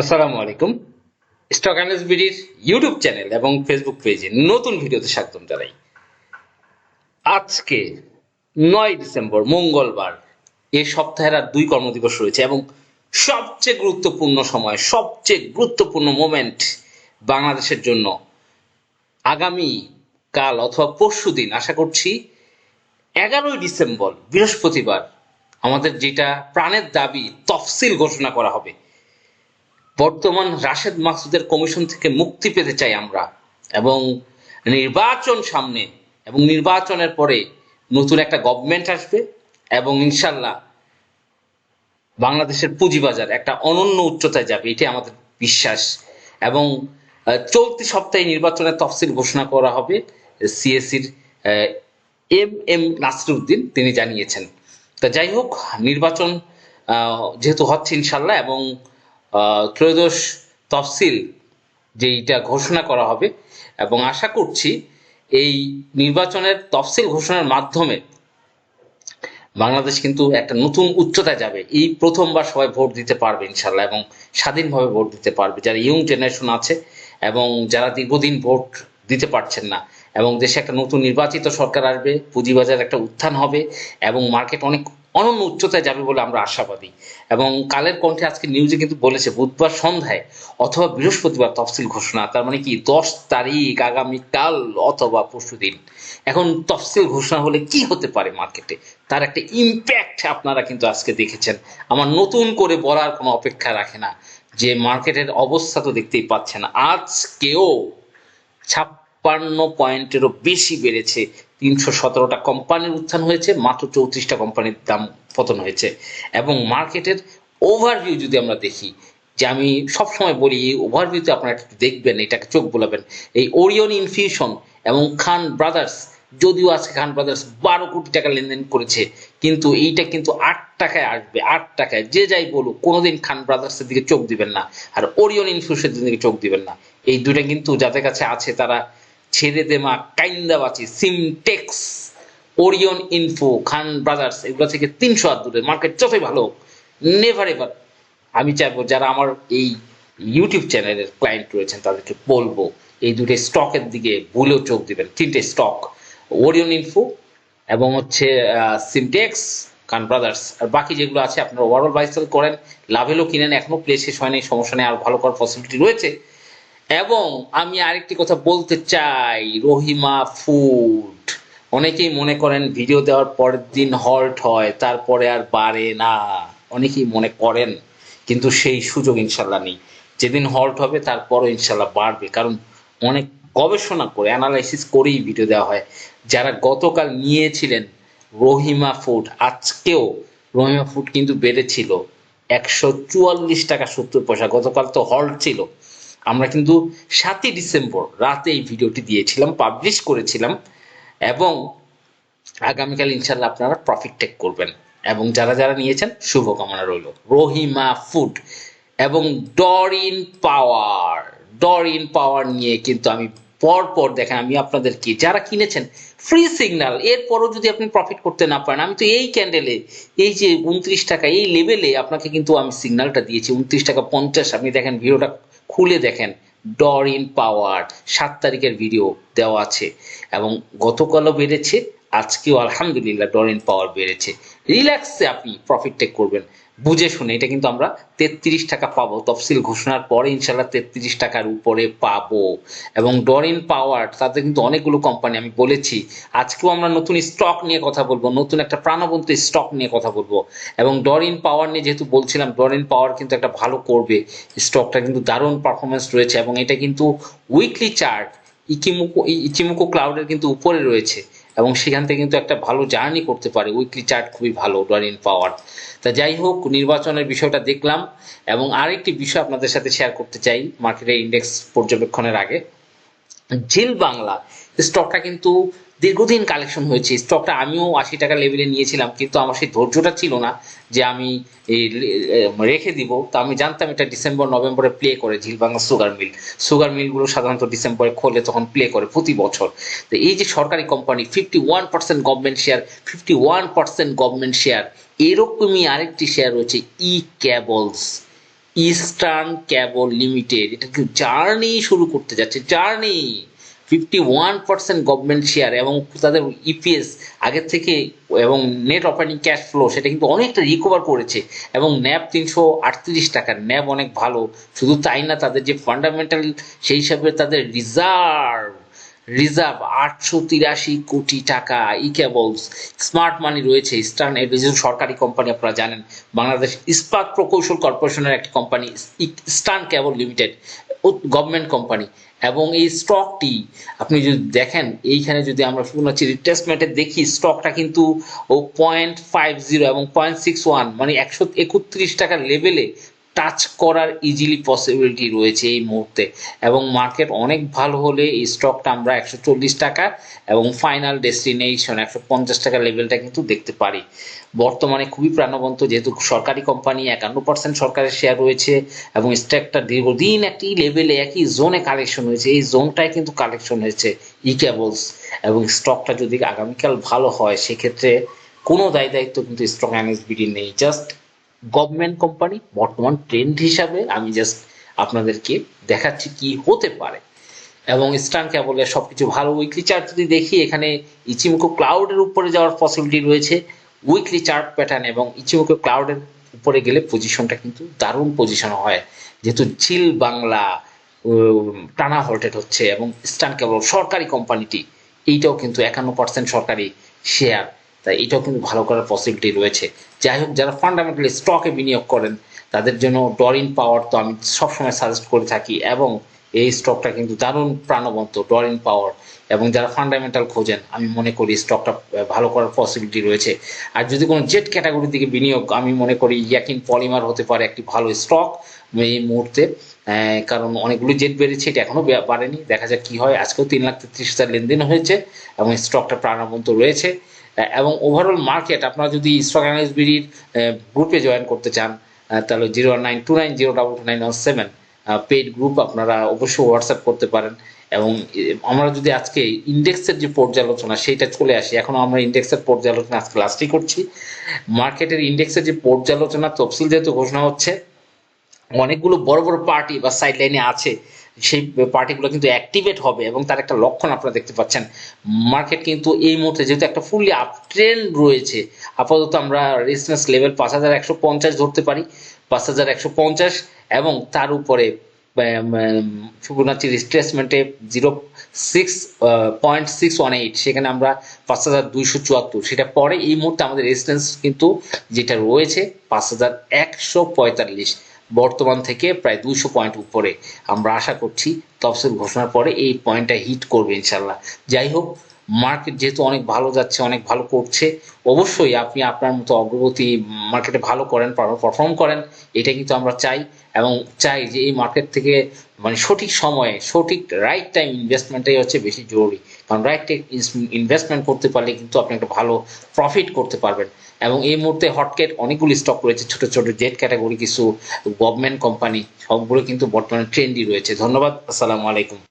আসসালামু আলাইকুম। Stock analyst বিডির ইউটিউব চ্যানেল এবং ফেসবুক পেজে নতুন ভিডিওতে স্বাগতম জানাই। আজকে নয় ডিসেম্বর, মঙ্গলবার এই সপ্তাহের আর দুই কর্মদিবস রয়েছে এবং সবচেয়ে গুরুত্বপূর্ণ সময়, সবচেয়ে গুরুত্বপূর্ণ মোমেন্ট বাংলাদেশের জন্য আগামী কাল অথবা পরশু দিন, আশা করছি এগারোই ডিসেম্বর, বৃহস্পতিবার, আমাদের যেটা প্রাণের দাবি তফসিল ঘোষণা করা হবে। বর্তমান রাশেদ মাসুদের কমিশন থেকে মুক্তি পেতে চাই আমরা এবং নির্বাচন সামনে এবং নির্বাচনের পরে নতুন একটা গভর্নমেন্ট আসবে এবং ইনশাল্লাহ বাংলাদেশের পুঁজিবাজার একটা অনন্য উচ্চতায় যাবে এটি আমাদের বিশ্বাস। এবং চলতি সপ্তাহে নির্বাচনের তফসিল ঘোষণা করা হবে, সিএসির এম এম নাসরুদ্দিন, তিনি জানিয়েছেন। তা যাই হোক, নির্বাচন যেহেতু হচ্ছে ইনশাল্লাহ এবং ত্রয়োদশ তফসিল যেইটা ঘোষণা করা হবে, এবং আশা করছি এই নির্বাচনের তফসিল ঘোষণার মাধ্যমে বাংলাদেশ কিন্তু একটা নতুন উচ্চতায় যাবে। এই প্রথমবার সবাই ভোট দিতে পারবে ইনশাল্লাহ এবং স্বাধীনভাবে ভোট দিতে পারবে। যারা ইয়ং জেনারেশন আছে এবং যারা দীর্ঘদিন ভোট দিতে পারছেন না, এবং দেশে একটা নতুন নির্বাচিত সরকার আসবে, পুঁজিবাজার একটা উত্থান হবে, এবং মার্কেট অনেক অনন্য উচ্চতায় যাবে বলে আমরা আশাবাদী। এবং কালের কণ্ঠে আজকে নিউজে কিন্তু বলেছে, বুধবার সন্ধ্যায় অথবা বৃহস্পতিবার তফসিল ঘোষণা, তার মানে কি দশ তারিখ আগামীকাল অথবা পরশুদিন এখন তফসিল ঘোষণা হলে কি হতে পারে মার্কেটে তার একটা ইম্প্যাক্ট আপনারা কিন্তু আজকে দেখেছেন। আমার নতুন করে বলার কোনো অপেক্ষা রাখে না। যে মার্কেটের অবস্থা তো দেখতেই পাচ্ছেন, আজকেও ছাপ্পান্ন পয়েন্টেরও বেশি বেড়েছে তিনশো সতেরোটা কোম্পানির উত্থান হয়েছে, মাত্র চৌত্রিশটা কোম্পানির দাম পতন হয়েছে। এবং মার্কেটের ওভারভিউ যদি আমরা দেখি, যে আমি সবসময় বলি, এই ওভারভিউতে আপনারা একটু দেখবেন, এটাকে চোখ বোলাবেন। এই ওরিয়ন ইনফিউশন এবং খান ব্রাদার্স যদিও আজকে খান ব্রাদার্স বারো কোটি টাকা লেনদেন করেছে, কিন্তু এইটা কিন্তু আট টাকায় আসবে, আট টাকায়। যে যাই বলুক, কোনোদিন খান ব্রাদার্সের দিকে চোখ দিবেন না, আর ওরিয়ন ইনফিউশনের দিকে চোখ দিবেন না। এই দুইটা কিন্তু যাদের কাছে আছে, তারা ছেড়ে দে মা, কাইন্দা বাঁচি Simtex Orion info Khan brothers এগুলো থেকে তিনশো হাত দূরে। মার্কেট যতই ভালো নেভার এভার আমি চাইব যারা আমার এই ইউটিউব চ্যানেলের ক্লায়েন্ট রয়েছেন, তাদেরকে বলব, এই দুটো স্টকের দিকে ভুলেও চোখ দিবেন। তিনটে স্টক ওরিয়ন ইনফো এবং হচ্ছে সিমটেক্স কান ব্রাদার্স আর বাকি যেগুলো আছে, আপনারা ওভারঅল বাইসেল করেন, লাভেলও কিনেন, এখনও প্লে শেষ হয়নি, সমস্যা নেই, আর ভালো করার পসিবিলিটি রয়েছে। এবং আমি আরেকটি কথা বলতে চাই, রহিমা ফুড অনেকেই মনে করেন ভিডিও দেওয়ার পরের দিন হল্ট হয়, তারপরে আর বাড়ে না। অনেকেই মনে করেন, কিন্তু সেই সুযোগ ইনশাল্লাহ নেই। যেদিন হল্ট হবে, তারপরও ইনশাল্লাহ বাড়বে। কারণ অনেক গবেষণা করে অ্যানালাইসিস করেই ভিডিও দেওয়া হয়। যারা গতকাল নিয়েছিলেন রহিমা ফুড আজকেও রহিমা ফুড কিন্তু বেড়েছিল। একশো চুয়াল্লিশ টাকা সত্তর পয়সা। গতকাল তো হল্ট ছিল। আমরা কিন্তু সাতই ডিসেম্বর রাতে এই ভিডিওটি দিয়েছিলাম পাবলিশ করেছিলাম এবং আগামীকাল ইনশাল্লাহ আপনারা প্রফিট টেক করবেন। এবং যারা যারা নিয়েছেন, শুভকামনা রইল। রহিমা ফুড এবং ডরিন পাওয়ার ডরিন পাওয়ার নিয়ে কিন্তু আমি পর পর দেখেন, আমি আপনাদেরকে যারা কিনেছেন ফ্রি সিগনাল এরপরও যদি আপনি প্রফিট করতে না পারেন, আমি তো এই ক্যান্ডেলে এই যে উনত্রিশ টাকা, এই লেভেলে আপনাকে কিন্তু আমি সিগনালটা দিয়েছি, উনত্রিশ টাকা পঞ্চাশ, আপনি দেখেন ভিডিওটা খুলে দেখেন ডর ইন পাওয়ার সাত তারিখের ভিডিও দেওয়া আছে। এবং গতকালও বেড়েছে, আজকেও আলহামদুলিল্লাহ ডর ইন পাওয়ার বেড়েছে। রিল্যাক্সে আপনি প্রফিট টেক করবেন। বুঝে শুনে, এটা কিন্তু আমরা তেত্রিশ টাকা পাবো। তফসিল ঘোষণার পরে ইনশাল্লাহ তেত্রিশ টাকার উপরে পাবো। এবং ডরিন পাওয়ার তাদের কিন্তু অনেকগুলো কোম্পানি আমি বলেছি। আজকেও আমরা নতুন স্টক নিয়ে কথা বলব, নতুন একটা প্রাণবন্ত স্টক নিয়ে কথা বলব। এবং ডরিন পাওয়ার নিয়ে যেহেতু বলছিলাম, ডরিন পাওয়ার কিন্তু একটা ভালো করবে। স্টকটা কিন্তু দারুণ পারফরমেন্স রয়েছে এবং এটা কিন্তু উইকলি চার্ট ইকিমুকো ইচিমুকো ক্লাউডের কিন্তু উপরে রয়েছে। এবং সেখান থেকে কিন্তু একটা ভালো জার্নি করতে পারে। উইকলি চার্ট খুবই ভালো ডরিন পাওয়ার তা যাই হোক, নির্বাচনের বিষয়টা দেখলাম এবং আরেকটি বিষয় আপনাদের সাথে শেয়ার করতে চাই মার্কেটের ইন্ডেক্স পর্যবেক্ষণের আগে। জিল বাংলা স্টকটা কিন্তু দীর্ঘদিন কালেকশন হয়েছে। স্টকটা আমিও আশি টাকা লেভেলে নিয়েছিলাম, কিন্তু আমার সেই ধৈর্যটা ছিল না যে আমি রেখে দিব। তো আমি জানতাম এটা ডিসেম্বর নভেম্বরে প্লে করে zeal Bangla sugar mill sugar মিলগুলো সাধারণত ডিসেম্বরে খোলে, তখন প্লে করে প্রতি বছর। তো এই যে সরকারি company fifty one percent government share fifty one percent government share এরকমই আরেকটি শেয়ার রয়েছে ই ক্যাবলস ইস্টার্ন ক্যাবল লিমিটেড এটা জার্নি শুরু করতে যাচ্ছে? Journey fifty one percent government share এবং তাদের ইপিএস আগের থেকে এবং নেট অপারেটিং ক্যাশ ফ্লো সেটা কিন্তু অনেকটা রিকভার করেছে এবং ন্যাব তিনশো আটত্রিশ টাকা ন্যাব অনেক ভালো। শুধু তাই না, তাদের যে ফান্ডামেন্টাল সেই হিসাবে তাদের রিজার্ভ রিজার্ভ আটশো তিরাশি কোটি টাকা। ই কেবলস স্মার্ট মানি রয়েছে। ইস্টার্ন যেহেতু সরকারি কোম্পানি, আপনারা জানেন, বাংলাদেশ ইস্পাত প্রকৌশল কর্পোরেশনের একটি company, Eastern Cable Limited government company. এবং এই স্টকটি, আপনি যদি দেখেন, এইখানে যদি আমরা ফিবোনাচি রিট্রেসমেন্টে দেখি, স্টকটা কিন্তু ও পয়েন্ট ফাইভ জিরো এবং পয়েন্ট সিক্স ওয়ান মানে একশো একত্রিশ টাকার লেভেলে টাচ করার ইজিলি পসিবিলিটি রয়েছে এই মুহূর্তে। এবং মার্কেট অনেক ভালো হলে এই স্টকটা আমরা একশো চল্লিশ টাকা এবং ফাইনাল ডেস্টিনেশন একশো পঞ্চাশ টাকা লেভেলটা কিন্তু দেখতে পারি। বর্তমানে খুবই প্রাণবন্ত, যেহেতু সরকারি কোম্পানি একান্ন পার্সেন্ট সরকারের শেয়ার রয়েছে এবং স্টকটা দীর্ঘদিন একটি লেভেলে একই জোনে কালেকশন হয়েছে। এই জোনটায় কিন্তু কালেকশন হয়েছে ই কেবলস এবং স্টকটা যদি আগামীকাল ভালো হয়, সেক্ষেত্রে কোনো দায় দায়িত্ব কিন্তু স্টক এনএসবিডি নেই। জাস্ট গভর্নমেন্ট কোম্পানি বর্তমান ট্রেন্ড হিসাবে আমি জাস্ট আপনাদেরকে দেখাচ্ছি কি হতে পারে। এবং ইস্টার্ন ক্যাবলে সব কিছু ভালো উইকলি চার্ট যদি দেখি, এখানে ইচিমুকো ক্লাউডের উপরে যাওয়ার পসিবিলিটি রয়েছে উইকলি চার্ট প্যাটার্ন এবং ইচিমুকো ক্লাউডের উপরে গেলে পজিশনটা কিন্তু দারুণ পজিশন হয়। যেহেতু ঝিল বাংলা টানা হল্টেড হচ্ছে এবং ইস্টার্ন কেবল সরকারি কোম্পানিটি এইটাও কিন্তু একান্ন পার্সেন্ট সরকারি শেয়ার তাই এটাও কিন্তু ভালো করার পসিবিলিটি রয়েছে। যাই হোক, যারা ফান্ডামেন্টালি স্টকে বিনিয়োগ করেন, তাদের জন্য ডরিন পাওয়ার তো আমি সবসময় সাজেস্ট করে থাকি এবং এই স্টকটা কিন্তু দারুণ প্রাণবন্ত ডরিন পাওয়ার এবং যারা ফান্ডামেন্টাল খোঁজেন, আমি মনে করি স্টকটা ভালো করার পসিবিলিটি রয়েছে। আর যদি কোনো জেট ক্যাটাগরির দিকে বিনিয়োগ, আমি মনে করি ইয়াকিন পলিমার হতে পারে একটি ভালো স্টক এই মুহূর্তে। কারণ অনেকগুলো জেট বেড়েছে, এটা এখনও বে- বাড়েনি। দেখা যাক কি হয়। আজকেও তিন লাখ তেত্রিশ হাজার লেনদেন হয়েছে এবং স্টকটা প্রাণবন্ত রয়েছে। এবং ওভারঅল মার্কেট আপনারা যদি স্টক বিডির গ্রুপে জয়েন করতে চান তাহলে zero nine two nine zero double nine one seven paid group আপনারা অবশ্যই হোয়াটসঅ্যাপ করতে পারেন। এবং আমরা যদি আজকে ইন্ডেক্সের যে পর্যালোচনা, সেইটা চলে আসি। এখন আমরা ইন্ডেক্সের পর্যালোচনা আজকে লাস্টই করছি। মার্কেটের ইন্ডেক্সের যে পর্যালোচনা, তফসিল যেহেতু ঘোষণা হচ্ছে, অনেকগুলো বড় বড় পার্টি বা সাইড লাইনে আছে সেই পার্টিগুলো কিন্তু অ্যাক্টিভেট হবে এবং তার একটা লক্ষণ আপনারা দেখতে পাচ্ছেন। মার্কেট কিন্তু এই মুহূর্তে যেহেতু একটা ফুললি আপ ট্রেন্ড রয়েছে, আপাতত আমরা রেজিস্ট্যান্স লেভেল পাঁচ হাজার একশো পঞ্চাশ ধরতে পারি, পাঁচ হাজার একশো পঞ্চাশ এবং তার উপরে Fibonacci রিস্ট্রেসমেন্টে zero six point six one eight সেখানে আমরা পাঁচ হাজার দুইশো চুয়াত্তর। সেটা পরে এই মুহূর্তে আমাদের রেজিস্ট্যান্স কিন্তু যেটা রয়েছে, পাঁচ হাজার একশো পঁয়তাল্লিশ। বর্তমান থেকে প্রায় দুশো পয়েন্ট উপরে। আমরা আশা করছি তফসিল ঘোষণার পরে এই পয়েন্টটা হিট করবে ইনশাল্লাহ যাই হোক মার্কেট যেহেতু অনেক ভালো যাচ্ছে, অনেক ভালো করছে, অবশ্যই আপনি আপনার মতো অগ্রগতি মার্কেটে ভালো করেন পারফর্ম করেন, এটা কিন্তু আমরা চাই এবং চাই যে এই মার্কেট থেকে মানে সঠিক সময়ে, সঠিক রাইট টাইম ইনভেস্টমেন্টটাই হচ্ছে বেশি জরুরি। কারণ রাইট ইনভেস্টমেন্ট করতে পারলে কিন্তু আপনি একটা ভালো প্রফিট করতে পারবেন। এবং এই মুহূর্তে হটকেট অনেকগুলি স্টক রয়েছে, ছোট ছোট জেট ক্যাটাগরি কিছু গভর্নমেন্ট কোম্পানি সবগুলো কিন্তু বর্তমানে ট্রেন্ডই রয়েছে। ধন্যবাদ, আসসালামু আলাইকুম।